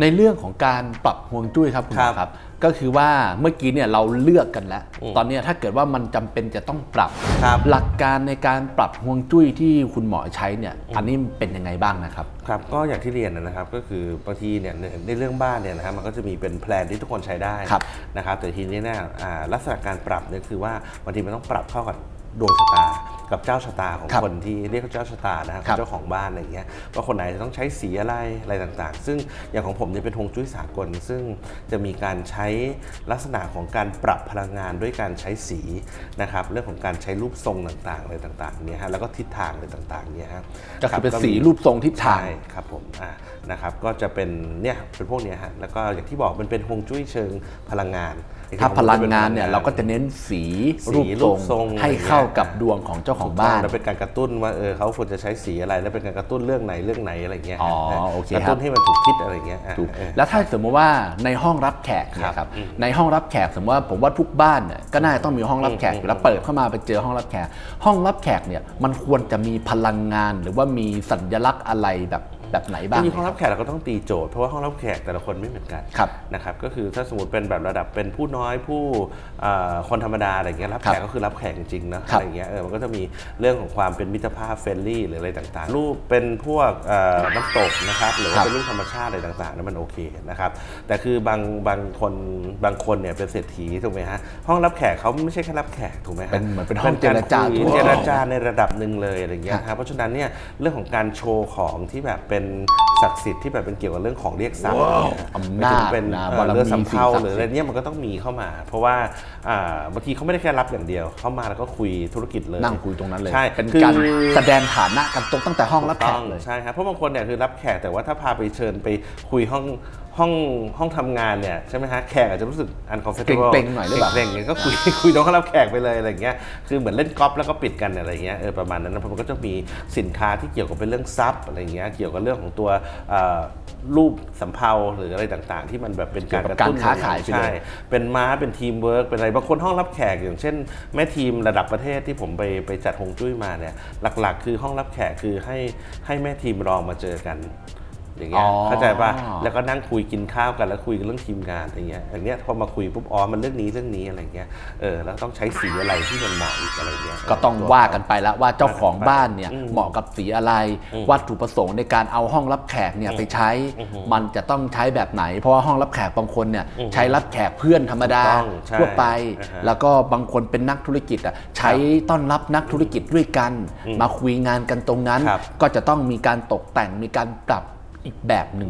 ในเรื่องของการปรับฮวงจุ้ยครับคุณหมอครับครับ ก็คือว่าเมื่อกี้เนี่ยเราเลือกกันแล้วอืมตอนเนี้ยถ้าเกิดว่ามันจำเป็นจะต้องปรับครับ หลักการในการปรับฮวงจุ้ยที่คุณหมอใช้เนี่ย อันนี้เป็นยังไงบ้างนะครับครับก็อย่างที่เรียนนะครับก็คือบางทีเนี่ยในในเรื่องบ้านเนี่ยนะครับมันก็จะมีเป็นแพลนที่ทุกคนใช้ได้ครับนะครับแต่ทีนี้เนี่ยอ่าลักษณะการปรับเนี่ยคือว่าบางทีมันต้องปรับเข้ากับ ดวงชะตากับเจ้าชะตาของครับคนที่เรียกว่าเจ้าชะตานะครับครับเจ้าของบ้านอะไรอย่างเงี้ยว่าคนไหนจะต้องใช้สีอะไรอะไรต่างๆ ซึ่งอย่างของผมเนี่ยเป็นฮวงจุ้ยสากล ซึ่งจะมีการใช้ลักษณะของการปรับพลังงานด้วยการใช้สีนะครับเรื่องของการใช้รูปทรงต่างๆอะไรต่างๆเนี่ยฮะแล้วก็ทิศทางอะไรต่างๆเนี่ยฮะก็คือเป็นรับ สีรูปทรงทิศทาง ใช่ครับผมอ่านะครับก็จะเป็นเนี่ยเป็นพวกเนี้ยฮะแล้วก็อย่างที่บอกมันเป็นฮวงจุ้ยเชิงพลังงานถ้าพลังงานเนี่ยเราก็จะเน้นสีสีรูปรูทรปทรงงให้เข้ากับดวงของเจ้าของบ้านแล้วเป็นการกระตุ้นว่าเออเขาควรจะใช้สีอะไร แล้วเป็นการกระตุ้นเรื่องไหนเรื่องไหนอะไรเงี้ยอ๋อฮะโอเคกระตุ้นครับให้มันถูกทิศอะไรเงี้ยอะถูกเออแล้วถ้าสมมติว่าในห้องรับแขกเนยคครัรับบอืมในห้องรับแขกสมมติว่าผมว่าทุกบ้านเนี่ยก็น่าจะต้องมีห้องรับแขกอยู่แล้วเปิดเข้ามาไปเจอห้องรับแขก ห้องรับแขกเนี่ยมันควรจะมีพลังงานหรือว่ามีสัญลักษณ์อะไรแบบ แบบไหนบ้างจริงๆห้องรับแขกเราก็ต้องตีโจทย์เพราะว่าห้องรับแขกแต่ละคนไม่เหมือนกันครับนะครับก็คือถ้าสมมติเป็นแบบระดับเป็นผู้น้อยผู้เอ่อคนธรรมดาอะไรเงี้ยรับครับแขกก็คือรับแขกจริงๆนะครับอะไรเงี้ยเออมันก็จะมีเรื่องของความเป็นมิตรภาพเฟรนลี่หรืออะไรต่างๆ รูปเป็นพวกเอ่อน้ำตกนะครับหรือครัว่าบเป็นรูปธรรมชาติอะไรต่างๆนั้นมันโอเคนะครับแต่คือบางบางคนบางคนเนี่ยเป็นเศรษฐีถูกไหมฮะห้องรับแขกเขาไม่ใช่แค่รับแขกถูกไหมฮะเป็นเหมือนเป็นห้องเจรจาคุยทั่วเจรจาในระดับหนึ่งเลยอะไรเงี้ยครับครับเพราะฉะนั้นเนี่ยเรื่องของการโชว์ของที่แบบเป็นศักดิ์สิทธิ์ที่แบบเป็นเกี่ยวกับเรื่องของเรียกทรัพย์เนี่ยอำนาจเป็นนะเอ่อบารมีเรือสำเภาสิ่งศักดิ์สิทธิ์หรืออะไรเนี่ยมันก็ต้องมีเข้ามา เพราะว่าอ่าบางทีเขาไม่ได้แค่รับอย่างเดียว เข้ามาแล้วก็คุยธุรกิจเลยนั่งคุยตรงนั้นเลยใช่เป็นคือการแสดงฐานะกันตรงตั้งแต่ห้องรับแขต้กองเลยใช่ครับเพราะบางคนเนี่ยคือรับแขกแต่ว่าถ้าพาไปเชิญไปคุยห้อง ห้องห้องทำงานเนี่ยใช่ไหมฮะแขกอาจจะรู้สึก uncomfortable เกร็งๆหน่อยหรือเปล่า เกร็งๆก็คุยคุยน้องเขารับแขกไปเลยอะไรอย่างเงี้ยคือเหมือนเล่นกอล์ฟแล้วก็ปิดกันอะไรอย่างเงี้ยเออประมาณนั้นนะเพราะมันก็จะมีสินค้าที่เกี่ยวกับเป็นเรื่องทรัพย์อะไรอย่างเงี้ยเกี่ยวกับเรื่องของตัวเอ่อรูปสำเภาหรืออะไรต่างๆ ที่มันแบบเป็นการกระตุ้นเกี่ยวกับการค้าขายไปเลย ใช่ เป็นม้าเป็นทีมเวิร์กเป็นอะไรบางคนห้องรับแขกอย่างเช่น แม่ทีมระดับประเทศที่ผมไปไปจัดฮวงจุ้ยมาเนี่ยหลักๆ คือห้องรับแขกคือให้ให้แม่ทีมรองมาเจอกัน อย่างเงี้ยอ๋อ เข้าใจป่ะแล้วก็นั่งคุยกินข้าวกันแล้วคุยกันเรื่องทีมงานอย่างเงี้ยอย่างเงี้ยพอมาคุยปุ๊บอ๋อมันเรื่องนี้เรื่องนี้อะไรเงี้ยเออแล้วต้องใช้สีอะไรที่มันเหมาะอีกอะไรเงี้ย ก็ต้องว่ากันไปแล้วว่าเจ้าของบ้านเนี่ยอืมเหมาะกับสีอะไร อืมวัตถุประสงค์ในการเอาห้องรับแขกเนี่ยไปใช้ อือฮึมันจะต้องใช้แบบไหน เพราะว่าห้องรับแขกบางคนเนี่ยอือฮึใช้รับแขกเพื่อนธรรมดาถูกต้องใช่ทั่วไป อ่าฮะแล้วก็บางคนเป็นนักธุรกิจอะใช้ต้อนรับนักธุรกิจด้วยกัน อืมมาคุยงานกันตรงนั้น ครับก็จะต้องมีการตกแต่งมีการปรับ อีกแบบหนึ่ง